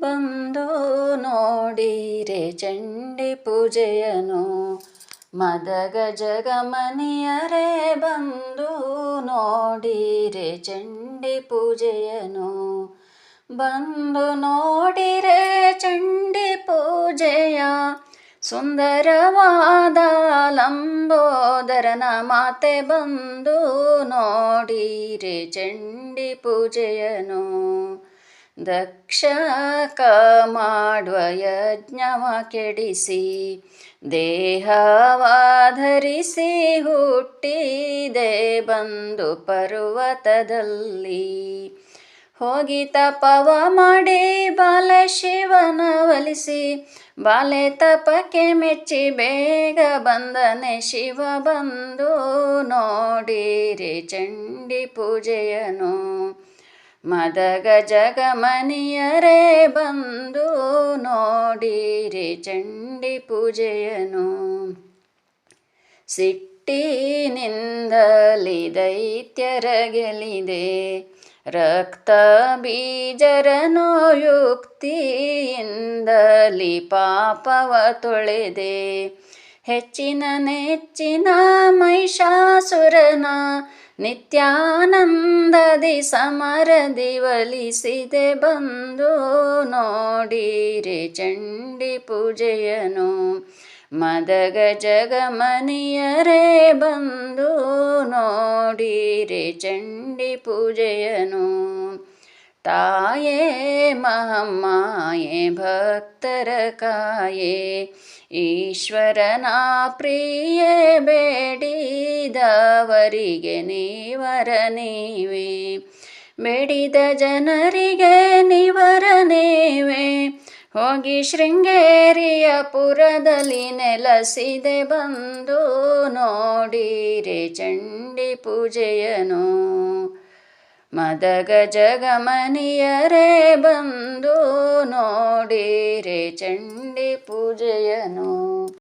ಬಂದು ನೋಡಿರೆ ಚಂಡಿ ಪೂಜೆಯನು. ಮದಗ ಜಗಮನಿಯರೇ ಬಂದು ನೋಡಿರೆ ಚಂಡಿ ಪೂಜೆಯನು. ಬಂದು ನೋಡಿರೆ ಚಂಡಿ ಪೂಜೆಯ ಸುಂದರವಾದ ಲಂಬೋದರನ ಮಾತೆ ಬಂದು ನೋಡಿರೆ ಚಂಡಿ ಪೂಜೆಯನು. ದಕ್ಷಕ ಮಾಡುವ ಯಜ್ಞವ ಕೆಡಿಸಿ ದೇಹವಾಧರಿಸಿ ಹುಟ್ಟಿದೆ ಬಂದು ಪರ್ವತದಲ್ಲಿ. ಹೋಗಿ ತಪವ ಮಾಡಿ ಬಾಲ ಶಿವನ ಒಲಿಸಿ, ಬಾಲೆ ತಪಕ್ಕೆ ಮೆಚ್ಚಿ ಬೇಗ ಬಂದನೆ ಶಿವ ಬಂದು ನೋಡಿರಿ ಚಂಡಿ ಪೂಜೆಯನು ಮದಗ ಜಗಮನಿಯರೇ ಬಂದು ನೋಡಿರಿ ಚಂಡಿ ಪೂಜೆಯನು ಸಿಟ್ಟಿನಿಂದಲಿ ದೈತ್ಯರ ಗೆಲಿದೆ ರಕ್ತ ಬೀಜರನು ಯುಕ್ತಿಯಿಂದಲಿ ಪಾಪವ ತೊಳೆದೆ. ಹೆಚ್ಚಿನ ನೆಚ್ಚಿನ ಮಹಿಷಾಸುರನ ನಿತ್ಯಾನಂದದಿ ಸಮರದಿ ಒಲಿಸಿದೆ ಬಂದು ನೋಡಿರೆ ಚಂಡಿ ಪೂಜೆಯನು. ಮದಗ ಜಗಮನಿಯರೇ ಬಂದು ನೋಡಿರೆ ಚಂಡಿ ಪೂಜೆಯನು. ತಾಯೇ, ಮಹಮ್ಮಾಯೆ ಭಕ್ತರ ಕಾಯೇ ಈಶ್ವರನ ಪ್ರಿಯ ಬೇಡಿದವರಿಗೆ ನೀವರ ನೀವೆ ಬೇಡಿದ ಜನರಿಗೆ ನೀವರ ನೀವೆ ಹೋಗಿ ಶೃಂಗೇರಿಯ ಪುರದಲ್ಲಿ ನೆಲೆಸಿದೆ ಬಂದು ನೋಡಿರೆ ಚಂಡಿ ಪೂಜೆಯನು. ಮದಗ ಜಗಮನಿಯರೇ ಬಂದು ನೋಡಿರೆ ಚಂಡಿ ಪೂಜೆಯನು.